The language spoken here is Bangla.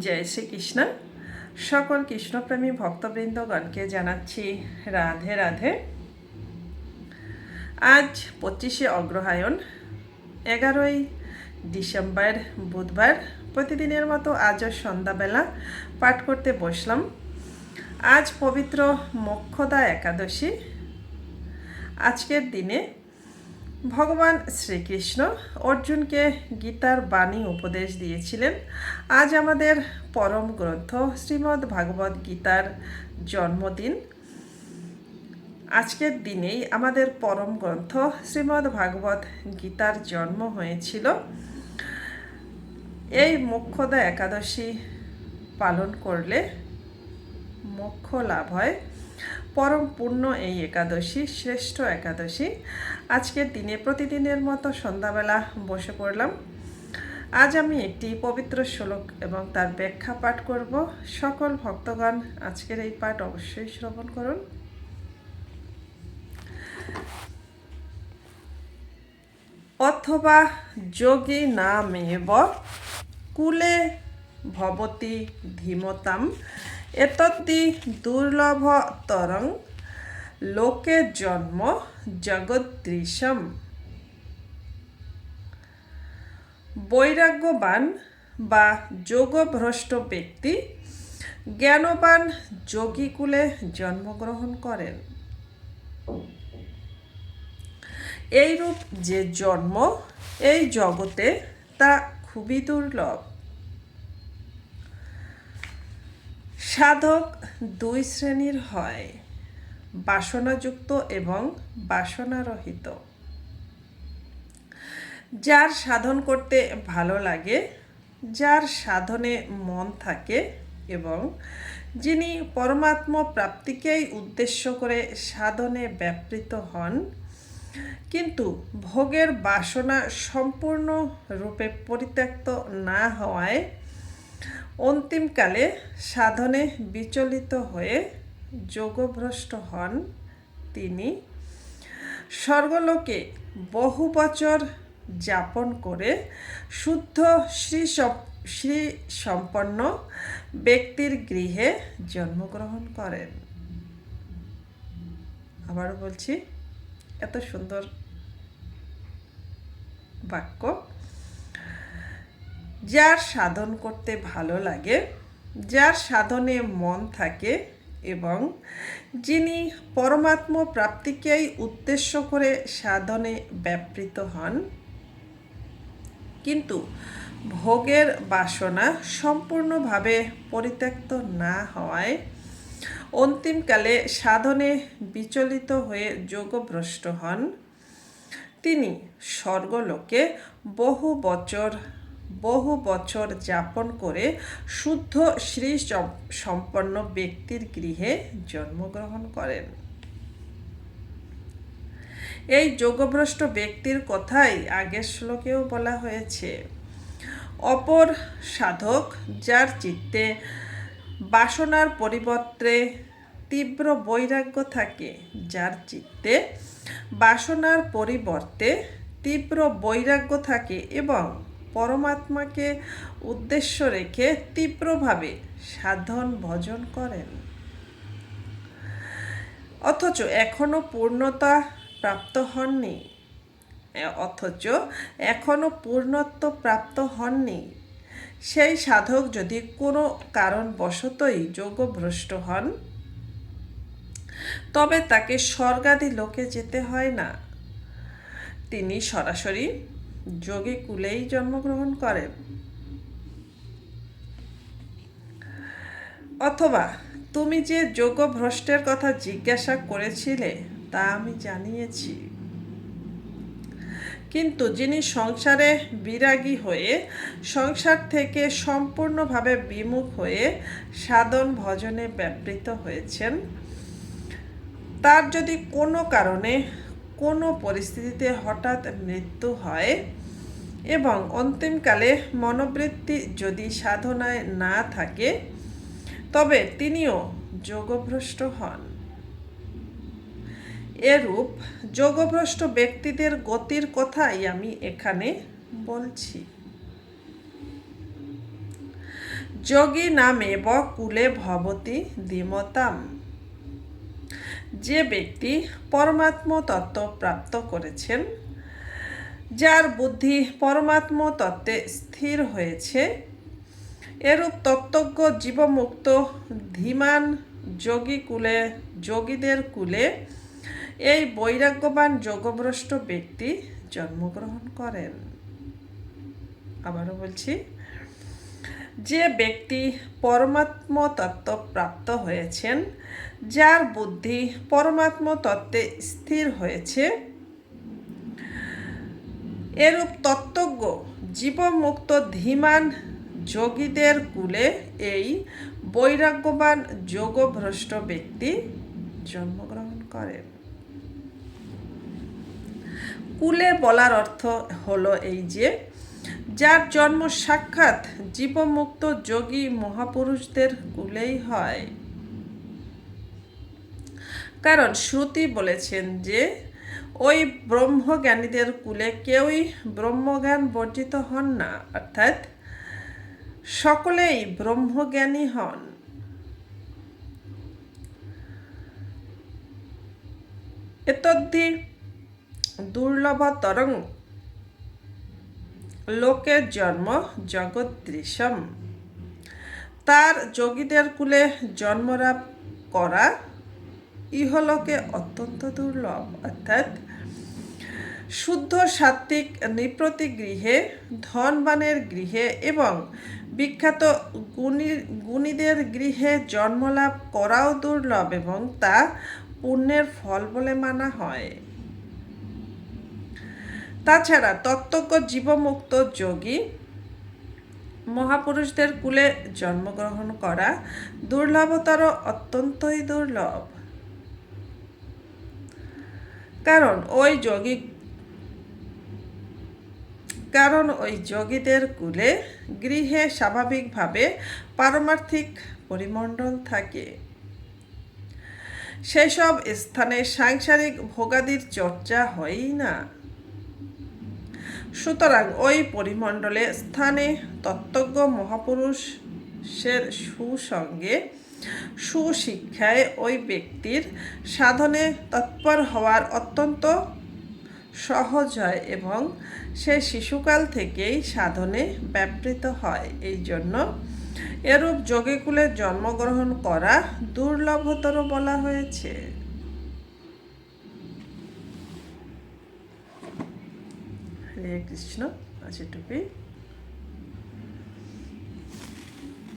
জয় শ্রীকৃষ্ণ। সকল কৃষ্ণপ্রেমী ভক্তবৃন্দগণকে জানাচ্ছি রাধে রাধে। আজ পঁচিশে অগ্রহায়ণ, এগারোই ডিসেম্বর, বুধবার। প্রতিদিনের মতো আজও সন্ধ্যাবেলা পাঠ করতে বসলাম। আজ পবিত্র মোক্ষদা একাদশী। আজকের দিনে ভগবান শ্রীকৃষ্ণ অর্জুনকে গীতার বাণী উপদেশ দিয়েছিলেন। আজ আমাদের পরম গ্রন্থ শ্রীমদ্ ভাগবত গীতার জন্মদিন। আজকের দিনেই আমাদের পরম গ্রন্থ শ্রীমদ্ ভাগবত গীতার জন্ম হয়েছিল। এই মোক্ষদা একাদশী পালন করলে মোক্ষ লাভ হয়। পরম পূর্ণ এই একাদশী, শ্রেষ্ঠ একাদশী। আজকের দিনে, প্রতিদিনের মতো সন্ধ্যাবেলা বসে পড়লাম। আজ আমি একটি পবিত্র শ্লোক এবং তার ব্যাখ্যা পাঠ করব। সকল ভক্তগণ, আজকের এই পাঠ অবশ্যই শ্রবণ করুন। অথবা যোগী নামেব, কুলে ভবতি ধীমতাম। এতদ্দি দুর্লভতরং লোকে জন্ম জগদৃশম। বৈরাগ্যবান বা যোগভ্রষ্ট ব্যক্তি জ্ঞানবান যোগীকুলে জন্মগ্রহণ করেন। এইরূপ যে জন্ম এই জগতে তা খুবই দুর্লভ। সাধক দুই শ্রেণির হয়, বাসনাযুক্ত এবং বাসনারহিত। যার সাধন করতে ভালো লাগে, যার সাধনে মন থাকে এবং যিনি পরমাত্ম প্রাপ্তিকেই উদ্দেশ্য করে সাধনে ব্যাপৃত হন, কিন্তু ভোগের বাসনা সম্পূর্ণ রূপে পরিত্যক্ত না হওয়ায় অন্তিমকালে সাধনে বিচলিত হয়ে যোগভ্রষ্ট হন তিনি। স্বর্গলোকে বহু বছর যাপন করে শুদ্ধ শ্রী শ্রী সম্পন্ন ব্যক্তির গৃহে জন্মগ্রহণ করেন। আবারও বলছি, এত সুন্দর বাক্য। যার সাধন করতে ভালো লাগে, যার সাধনে মন থাকে এবং যিনি পরমাত্ম প্রাপ্তিকেই উদ্দেশ্য করে সাধনে ব্যাপৃত হন। কিন্তু ভোগের বাসনা সম্পূর্ণভাবে পরিত্যক্ত না হওয়ায় অন্তিমকালে সাধনে বিচলিত হয়ে যোগভ্রষ্ট হন। তিনি স্বর্গলোকে বহু বছর বহু বছর যাপন করে শুদ্ধ শ্রী সম্পন্ন ব্যক্তির গৃহে জন্মগ্রহণ করেন। এই যোগভ্রষ্ট ব্যক্তির কথাই আগের শ্লোকেও বলা হয়েছে। অপর সাধক যার চিত্তে বাসনার পরিবর্তে তীব্র বৈরাগ্য থাকে, যার চিত্তে বাসনার পরিবর্তে তীব্র বৈরাগ্য থাকে এবং পরমাত্মাকে উদ্দেশ্য রেখে তীব্রভাবে সাধন, ভজন করেন। অথচ এখনও পূর্ণতা প্রাপ্ত হননি। অথচ এখনও পূর্ণত্ব প্রাপ্ত হননি। সেই সাধক যদি কোনো কারণবশতই যোগভ্রষ্ট হন, তবে তাকে স্বর্গাদি লোকে যেতে হয় না। তিনি সরাসরি যোগী কুলেই জন্মগ্রহণ করেন অথবা তুমি যে যোগ ভ্রষ্টের কথা জিজ্ঞাসা করেছিলে, তা আমি জানিয়েছি। কিন্তু যিনি সংসারে বিরাগী হয়ে, সংসার থেকে সম্পূর্ণভাবে বিমুখ হয়ে সাধন ভজনে ব্যাপৃত হয়েছেন, তার যদি কোনো কারণে কোনো পরিস্থিতিতে হঠাৎ মৃত্যু হয় এবং অন্তিমকালে মনোবৃত্তি যদি সাধনায় না থাকে, তবে তিনিও যোগভ্রষ্ট হন। এরূপ যোগভ্রষ্ট ব্যক্তিদের গতির কথাই আমি এখানে বলছি। যোগী নামে কুলে ভবতি দিমতাম যে ব্যক্তি পরমাত্ম তত্ত্ব প্রাপ্ত করেছেন, যার বুদ্ধি পরমাত্ম তত্ত্বে স্থির হয়েছে, এরূপ তত্ত্বজ্ঞ জীবমুক্ত ধীমান যোগী কুলে, যোগীদের কুলে এই বৈরাগ্যবান যোগভ্রষ্ট ব্যক্তি জন্মগ্রহণ করেন। আবারও বলছি যে ব্যক্তি পরমাত্ম তত্ত্ব প্রাপ্ত হয়েছেন, যার বুদ্ধি পরমাত্ম তত্ত্বে স্থির হয়েছে, এরূপ তত্ত্বজ্ঞ, জীবমুক্ত ধীমান যোগীদের কুলে এই বৈরাগ্যবান যোগভ্রষ্ট ব্যক্তি জন্মগ্রহণ করেন কুলে বলার অর্থ হলো এই যে যার জন্ম সাক্ষাৎ জীবমুক্ত যোগী মহাপুরুষদের কুলেই হয়। কারণ শ্রুতি বলেছেন যে, ওই ব্রহ্মজ্ঞানীদের কুলে কেউই ব্রহ্মজ্ঞান বর্জিত হন না, অর্থাৎ সকলেই ব্রহ্মজ্ঞানী হন। এতদ্ধি দুর্লভতরং লোকের জন্ম জগদৃশম। তার যোগীদের কুলে জন্মলাভ করা ইহলোকে অত্যন্ত দুর্লভ, অর্থাৎ শুদ্ধ সাত্ত্বিক নৃপতি গৃহে, ধনবানের গৃহে এবং বিখ্যাত গুণী, গুণীদের গৃহে জন্মলাভ করাও দুর্লভ এবং তা পুণ্যের ফল বলে মানা হয়। তাছাড়া তত্ত্বজ্ঞ জীবমুক্ত যোগী মহাপুরুষদের কুলে জন্মগ্রহণ করা দুর্লভতর অত্যন্তই দুর্লভ। কারণ ওই যোগী কারণ ওই যোগীদের কুলে গৃহে স্বাভাবিকভাবে পারমার্থিক পরিমণ্ডল থাকে। সেসব স্থানে সাংসারিক ভোগাদির চর্চা হয়ই না। সুতরাং ওই পরিমণ্ডলে স্থানে তত্ত্বজ্ঞ মহাপুরুষের সুসঙ্গে সুশিক্ষায় ওই ব্যক্তির সাধনে তৎপর হওয়ার অত্যন্ত সহজ হয় এবং সে শিশুকাল থেকেই সাধনে ব্যাপৃত হয়। এই জন্য এরূপ যোগীকুলে জন্মগ্রহণ করা দুর্লভতর বলা হয়েছে। లేక్ ఇచ్చిన ఆ చెట్టుకి